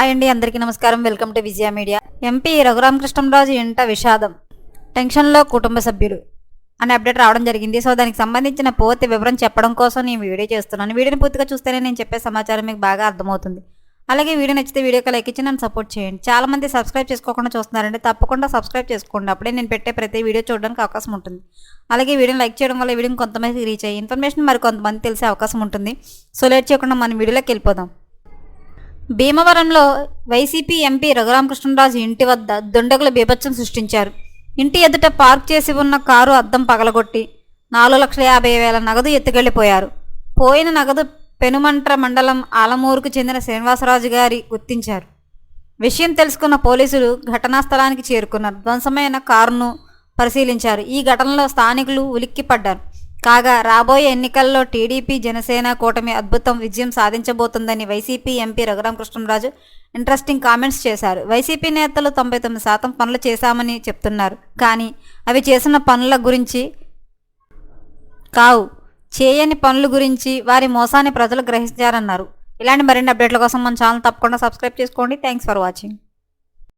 Hi అండి అందరికీ నమస్కారం. Welcome to Vijaya media. MP Raghuramakrishnaraju ఇంట విషాదం. టెన్షన్లో కుటుంబ సభ్యులు. అనే అప్డేట్ రావడం జరిగింది. సో దానికి సంబంధించిన పూర్తి వివరం చెప్పడం కోసం నేను వీడియో చేస్తున్నాను. వీడియోని పూర్తిగా చూస్తేనే నేను చెప్పే సమాచారం మీకు బాగా అర్థమవుతుంది. అలాగే వీడియో నచ్చితే వీడియోకి లైక్ ఇచ్చి నన్ను సపోర్ట్ చేయండి. చాలామంది సబ్స్క్రైబ్ చేసుకోకుండా చూస్తున్నారంటే తప్పకుండా సబ్స్క్రైబ్ చేసుకోండి అప్పుడే నేను పెట్టే ప్రతి వీడియో చూడడానికి అవకాశం ఉంటుంది. అలాగే వీడియోని లైక్ చేయడం వల్ల వీడియోని కొంతమందికి రీచ్ అయ్యి ఇన్ఫర్మేషన్ మరి కొంతమంది తెలిసే అవకాశం ఉంటుంది. సో లేట్ చేయకుండా మన వీడియోలోకి వెళ్ళిపోదాం. భీమవరంలో వైసీపీ ఎంపీ రఘురామకృష్ణరాజు ఇంటి వద్ద దుండగుల బీభత్సం సృష్టించారు. ఇంటి ఎదుట పార్క్ చేసి ఉన్న కారు అద్దం పగలగొట్టి నాలుగు లక్షల యాభై వేల నగదు ఎత్తుకెళ్ళిపోయారు. పోయిన నగదు పెనుమంట్ర మండలం ఆలమూరుకు చెందిన శ్రీనివాసరాజు గారి గుర్తించారు. విషయం తెలుసుకున్న పోలీసులు ఘటనా స్థలానికి చేరుకున్నారు. ధ్వంసమైన కారును పరిశీలించారు. ఈ ఘటనలో స్థానికులు ఉలిక్కిపడ్డారు. కాగా రాబోయే ఎన్నికల్లో టీడీపీ జనసేన కూటమి అద్భుతం విజయం సాధించబోతుందని YCP MP Raghuramakrishnaraju interesting comments చేశారు. వైసీపీ నేతలు తొంభై తొమ్మిది శాతం పనులు చేశామని చెప్తున్నారు. కానీ అవి చేసిన పనుల గురించి కావు. చేయని పనుల గురించి వారి మోసాన్ని ప్రజలు గ్రహించారన్నారు. ఇలాంటి మరిన్ని అప్డేట్ల కోసం మన ఛానల్ తప్పకుండా సబ్స్క్రైబ్ చేసుకోండి. Thanks for watching.